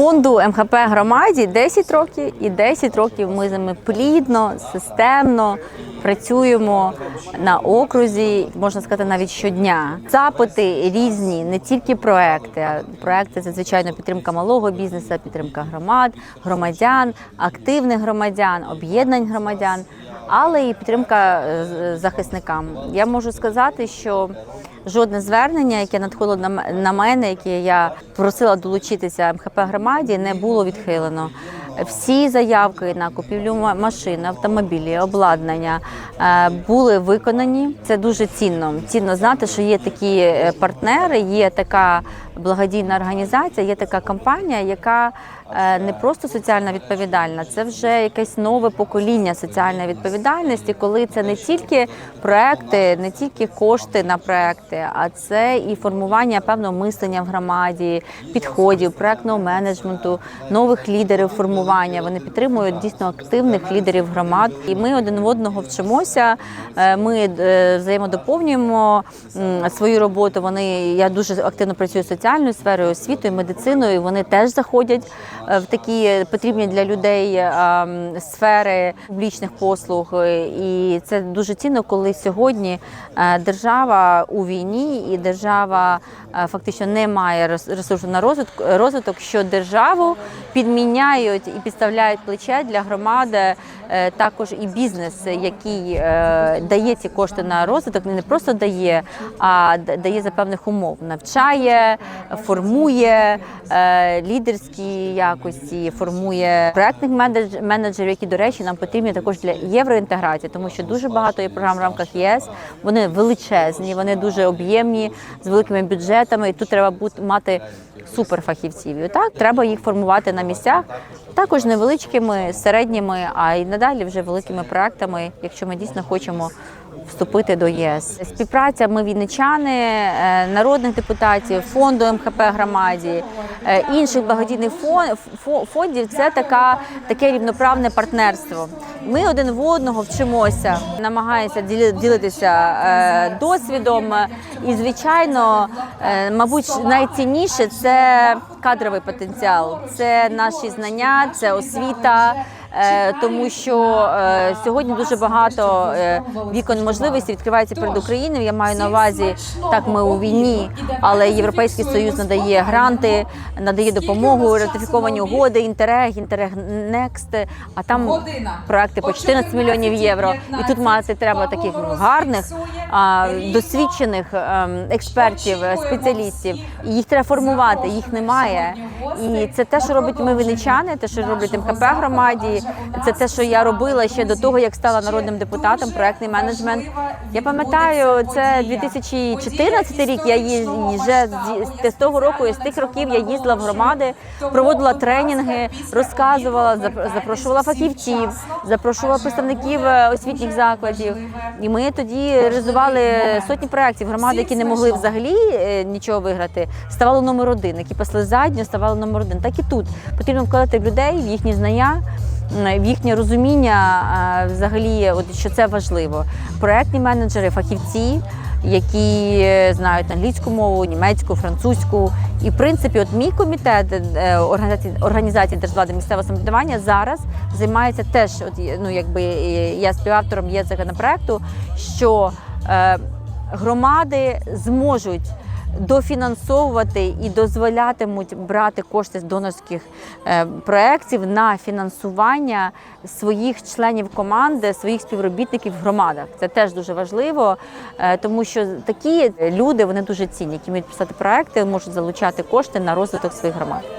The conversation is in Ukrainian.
Фонду МХП громаді 10 років, і 10 років ми з ними плідно, системно працюємо на окрузі, можна сказати, навіть щодня. Запити різні, не тільки проекти. Проекти це звичайно підтримка малого бізнесу, підтримка громад, громадян, активних громадян, об'єднань громадян, але і підтримка е, з- захисникам. Я можу сказати, що жодне звернення, яке надходило на мене, яке я просила долучитися МХП громаді, не було відхилено. Всі заявки на купівлю ма- машин, автомобілі, обладнання е, були виконані. Це дуже цінно. Цінно знати, що є такі е, партнери, є така благодійна організація, є така компанія, яка е, не просто соціальна відповідальна, це вже якесь нове покоління соціальної відповідальності, коли це не тільки проекти, не тільки кошти на проекти, а це і формування певного мислення в громаді, підходів, проектного менеджменту, нових лідерів формування. Вони підтримують дійсно активних лідерів громад. І ми один в одного вчимося. Е, Ми е, взаємодоповнюємо свою роботу. Вони я дуже активно працюю соціальною сферою, освітою, медициною. Вони теж заходять е, в такі потрібні для людей сфери публічних послуг. І це дуже цінно, коли сьогодні держава у війні і держава фактично не має рес- ресурсу на розвиток, розвиток, що державу підміняють і підставляють плече для громади. е, Також і бізнес, який е, дає ці кошти на розвиток, не просто дає, а дає за певних умов, навчає, формує е, лідерські якості, формує проектних менеджерів, які, до речі, нам потрібні також для євроінтеграції, тому що дуже багато є програм в рамках ЄС. Вони величезні, вони дуже об'ємні з великими бюджетами. І тут треба бути мати суперфахівців. Так треба їх формувати на місцях. Також невеличкими, середніми, а й надалі вже великими проектами, якщо ми дійсно хочемо вступити до ЄС. Співпраця ми вінничани, е, народних депутатів, фонду МХП громаді, е, інших благодійних фон- фондів це така таке рівноправне партнерство. Ми один в одного вчимося, намагаємося ділитися е, досвідом. І, звичайно, мабуть, найцінніше це кадровий потенціал, це наші знання, це освіта. Е, Тому що е, сьогодні дуже багато е, вікон можливостей відкривається перед Україною. Я маю на увазі, так ми у війні, але Європейський Союз надає гранти, надає допомогу, ратифіковані угоди, інтерег, інтерег Некст, а там проекти по 14 мільйонів євро. І тут мати треба таких гарних, досвідчених ем, експертів, спеціалістів. Їх треба формувати, їх немає. І це те, що робить ми виничани, те, що роблять МХП громаді. Це те, що я робила ще до того, як стала народним депутатом, проектний менеджмент. Я пам'ятаю, це 2014 рік. Я їз- з- з того року, і з тих років я їздила в громади, проводила тренінги, розказувала, зап- запрошувала фахівців, запрошувала представників е, освітніх закладів. І ми тоді реалізували сотні проєктів. Громади, які не могли взагалі е, нічого виграти, ставали номер один, які пасли задню, ставали номер один. Так і тут потрібно вкладати в людей в їхні знання. В їхнє розуміння взагалі, от що це важливо. Проектні менеджери, фахівці, які е, знають англійську мову, німецьку, французьку. І в принципі, от мій комітет е, організації організації держвлади місцевого самоврядування зараз займається теж, от ну якби я співавтором є законопроекту, що громади зможуть дофінансовувати і дозволятимуть брати кошти з донорських е, проєктів на фінансування своїх членів команди, своїх співробітників в громадах. Це теж дуже важливо, е, тому що такі люди вони дуже цінні, які вміють писати проекти, можуть залучати кошти на розвиток своїх громад.